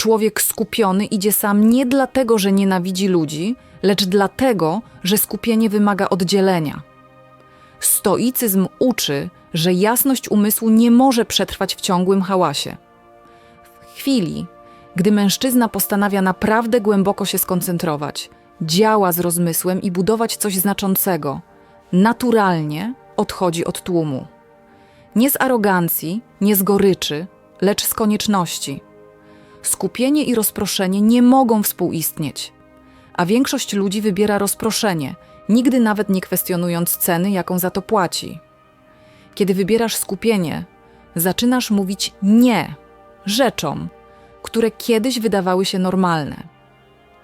Człowiek skupiony idzie sam nie dlatego, że nienawidzi ludzi, lecz dlatego, że skupienie wymaga oddzielenia. Stoicyzm uczy, że jasność umysłu nie może przetrwać w ciągłym hałasie. W chwili, gdy mężczyzna postanawia naprawdę głęboko się skoncentrować, działa z rozmysłem i budować coś znaczącego, naturalnie odchodzi od tłumu. Nie z arogancji, nie z goryczy, lecz z konieczności. Skupienie i rozproszenie nie mogą współistnieć, a większość ludzi wybiera rozproszenie, nigdy nawet nie kwestionując ceny, jaką za to płaci. Kiedy wybierasz skupienie, zaczynasz mówić nie rzeczom, które kiedyś wydawały się normalne.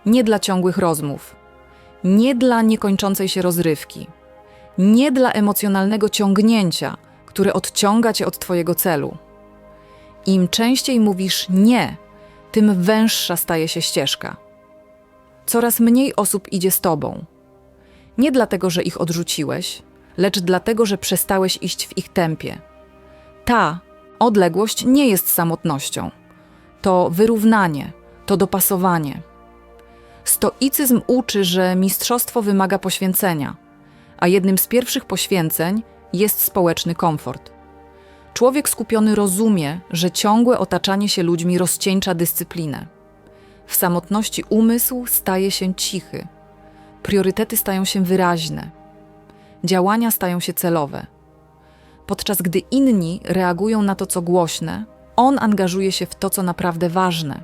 Nie dla ciągłych rozmów, nie dla niekończącej się rozrywki, nie dla emocjonalnego ciągnięcia, które odciąga cię od twojego celu. Im częściej mówisz nie, tym węższa staje się ścieżka. Coraz mniej osób idzie z tobą. Nie dlatego, że ich odrzuciłeś, lecz dlatego, że przestałeś iść w ich tempie. Ta odległość nie jest samotnością. To wyrównanie, to dopasowanie. Stoicyzm uczy, że mistrzostwo wymaga poświęcenia, a jednym z pierwszych poświęceń jest społeczny komfort. Człowiek skupiony rozumie, że ciągłe otaczanie się ludźmi rozcieńcza dyscyplinę. W samotności umysł staje się cichy, priorytety stają się wyraźne, działania stają się celowe. Podczas gdy inni reagują na to, co głośne, on angażuje się w to, co naprawdę ważne.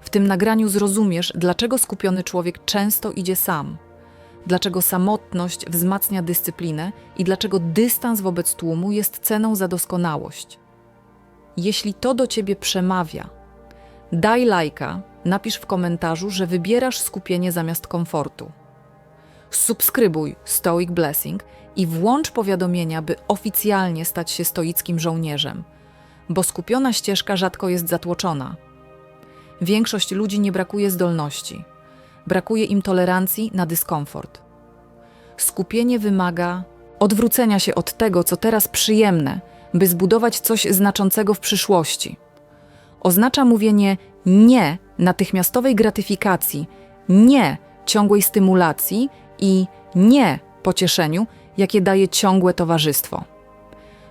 W tym nagraniu zrozumiesz, dlaczego skupiony człowiek często idzie sam, dlaczego samotność wzmacnia dyscyplinę i dlaczego dystans wobec tłumu jest ceną za doskonałość. Jeśli to do ciebie przemawia, daj lajka, napisz w komentarzu, że wybierasz skupienie zamiast komfortu. Subskrybuj Stoic Blessing i włącz powiadomienia, by oficjalnie stać się stoickim żołnierzem, bo skupiona ścieżka rzadko jest zatłoczona. Większość ludzi nie brakuje zdolności, brakuje im tolerancji na dyskomfort. Skupienie wymaga odwrócenia się od tego, co teraz przyjemne, by zbudować coś znaczącego w przyszłości. Oznacza mówienie nie natychmiastowej gratyfikacji, nie ciągłej stymulacji i nie pocieszeniu, jakie daje ciągłe towarzystwo.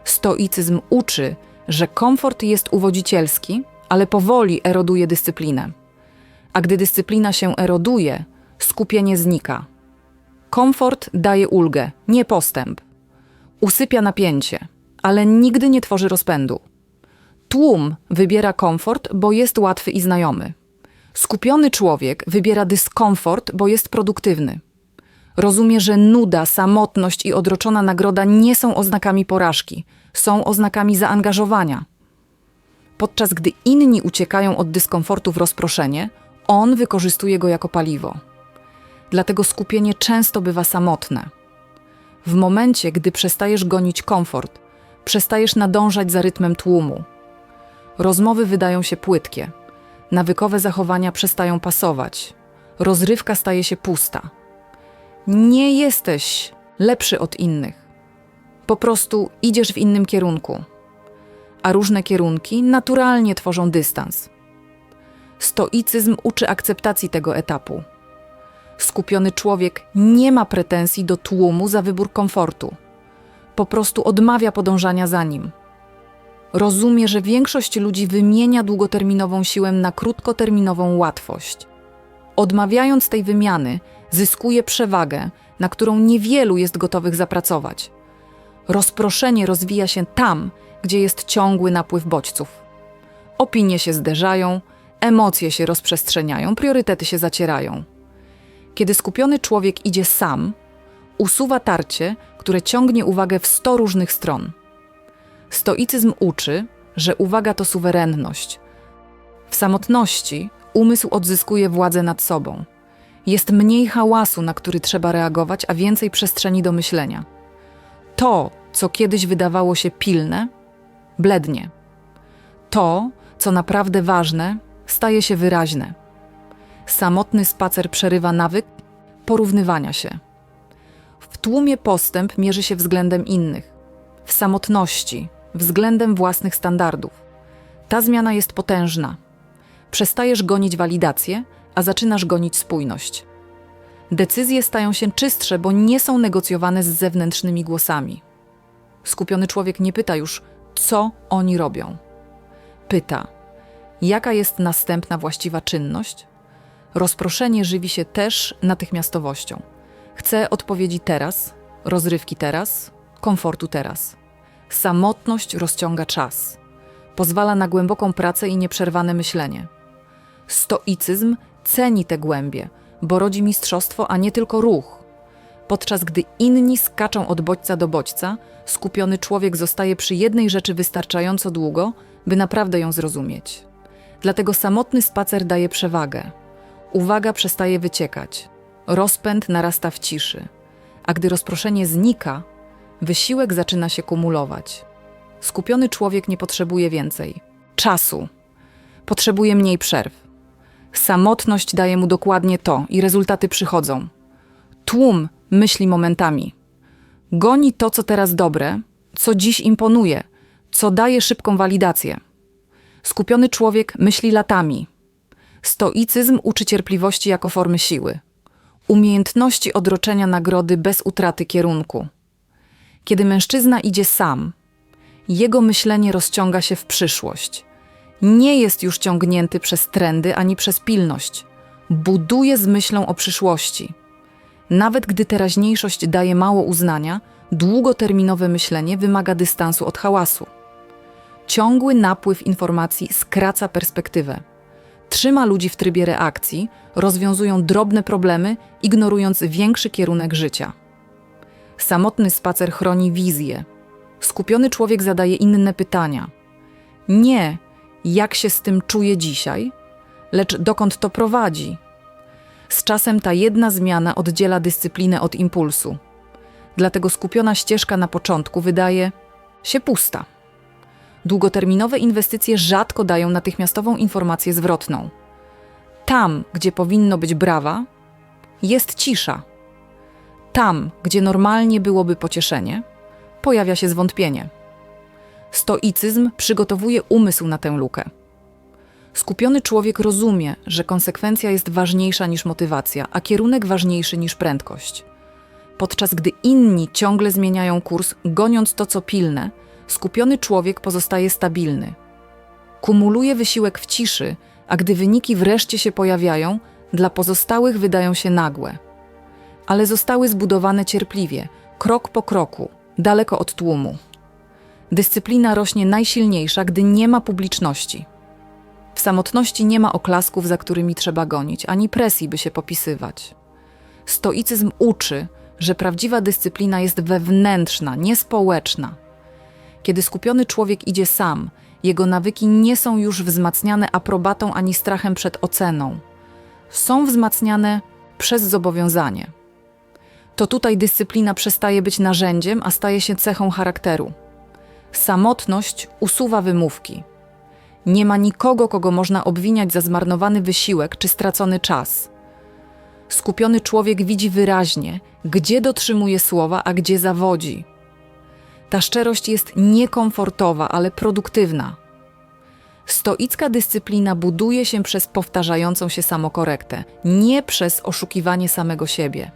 Stoicyzm uczy, że komfort jest uwodzicielski, ale powoli eroduje dyscyplinę. A gdy dyscyplina się eroduje, skupienie znika. Komfort daje ulgę, nie postęp. Usypia napięcie, ale nigdy nie tworzy rozpędu. Tłum wybiera komfort, bo jest łatwy i znajomy. Skupiony człowiek wybiera dyskomfort, bo jest produktywny. Rozumie, że nuda, samotność i odroczona nagroda nie są oznakami porażki, są oznakami zaangażowania. Podczas gdy inni uciekają od dyskomfortu w rozproszenie, on wykorzystuje go jako paliwo. Dlatego skupienie często bywa samotne. W momencie, gdy przestajesz gonić komfort, przestajesz nadążać za rytmem tłumu. Rozmowy wydają się płytkie, nawykowe zachowania przestają pasować, rozrywka staje się pusta. Nie jesteś lepszy od innych. Po prostu idziesz w innym kierunku, a różne kierunki naturalnie tworzą dystans. Stoicyzm uczy akceptacji tego etapu. Skupiony człowiek nie ma pretensji do tłumu za wybór komfortu. Po prostu odmawia podążania za nim. Rozumie, że większość ludzi wymienia długoterminową siłę na krótkoterminową łatwość. Odmawiając tej wymiany, zyskuje przewagę, na którą niewielu jest gotowych zapracować. Rozproszenie rozwija się tam, gdzie jest ciągły napływ bodźców. Opinie się zderzają, emocje się rozprzestrzeniają, priorytety się zacierają. Kiedy skupiony człowiek idzie sam, usuwa tarcie, które ciągnie uwagę w sto różnych stron. Stoicyzm uczy, że uwaga to suwerenność. W samotności umysł odzyskuje władzę nad sobą. Jest mniej hałasu, na który trzeba reagować, a więcej przestrzeni do myślenia. To, co kiedyś wydawało się pilne, blednie. To, co naprawdę ważne, staje się wyraźne. Samotny spacer przerywa nawyk porównywania się. W tłumie postęp mierzy się względem innych, w samotności względem własnych standardów. Ta zmiana jest potężna. Przestajesz gonić walidację, a zaczynasz gonić spójność. Decyzje stają się czystsze, bo nie są negocjowane z zewnętrznymi głosami. Skupiony człowiek nie pyta już, co oni robią. Pyta, jaka jest następna właściwa czynność? Rozproszenie żywi się też natychmiastowością. Chce odpowiedzi teraz, rozrywki teraz, komfortu teraz. Samotność rozciąga czas. Pozwala na głęboką pracę i nieprzerwane myślenie. Stoicyzm ceni te głębie, bo rodzi mistrzostwo, a nie tylko ruch. Podczas gdy inni skaczą od bodźca do bodźca, skupiony człowiek zostaje przy jednej rzeczy wystarczająco długo, by naprawdę ją zrozumieć. Dlatego samotny spacer daje przewagę. Uwaga przestaje wyciekać, rozpęd narasta w ciszy, a gdy rozproszenie znika, wysiłek zaczyna się kumulować. Skupiony człowiek nie potrzebuje więcej czasu, potrzebuje mniej przerw. Samotność daje mu dokładnie to i rezultaty przychodzą. Tłum myśli momentami. Goni to, co teraz dobre, co dziś imponuje, co daje szybką walidację. Skupiony człowiek myśli latami. Stoicyzm uczy cierpliwości jako formy siły, umiejętności odroczenia nagrody bez utraty kierunku. Kiedy mężczyzna idzie sam, jego myślenie rozciąga się w przyszłość. Nie jest już ciągnięty przez trendy ani przez pilność. Buduje z myślą o przyszłości. Nawet gdy teraźniejszość daje mało uznania, długoterminowe myślenie wymaga dystansu od hałasu. Ciągły napływ informacji skraca perspektywę. Trzyma ludzi w trybie reakcji, rozwiązują drobne problemy, ignorując większy kierunek życia. Samotny spacer chroni wizję. Skupiony człowiek zadaje inne pytania. Nie, jak się z tym czuje dzisiaj, lecz dokąd to prowadzi. Z czasem ta jedna zmiana oddziela dyscyplinę od impulsu. Dlatego skupiona ścieżka na początku wydaje się pusta. Długoterminowe inwestycje rzadko dają natychmiastową informację zwrotną. Tam, gdzie powinno być brawa, jest cisza. Tam, gdzie normalnie byłoby pocieszenie, pojawia się zwątpienie. Stoicyzm przygotowuje umysł na tę lukę. Skupiony człowiek rozumie, że konsekwencja jest ważniejsza niż motywacja, a kierunek ważniejszy niż prędkość. Podczas gdy inni ciągle zmieniają kurs, goniąc to, co pilne, skupiony człowiek pozostaje stabilny. Kumuluje wysiłek w ciszy, a gdy wyniki wreszcie się pojawiają, dla pozostałych wydają się nagłe. Ale zostały zbudowane cierpliwie, krok po kroku, daleko od tłumu. Dyscyplina rośnie najsilniejsza, gdy nie ma publiczności. W samotności nie ma oklasków, za którymi trzeba gonić, ani presji, by się popisywać. Stoicyzm uczy, że prawdziwa dyscyplina jest wewnętrzna, niespołeczna. Kiedy skupiony człowiek idzie sam, jego nawyki nie są już wzmacniane aprobatą ani strachem przed oceną. Są wzmacniane przez zobowiązanie. To tutaj dyscyplina przestaje być narzędziem, a staje się cechą charakteru. Samotność usuwa wymówki. Nie ma nikogo, kogo można obwiniać za zmarnowany wysiłek czy stracony czas. Skupiony człowiek widzi wyraźnie, gdzie dotrzymuje słowa, a gdzie zawodzi. Ta szczerość jest niekomfortowa, ale produktywna. Stoicka dyscyplina buduje się przez powtarzającą się samokorektę, nie przez oszukiwanie samego siebie.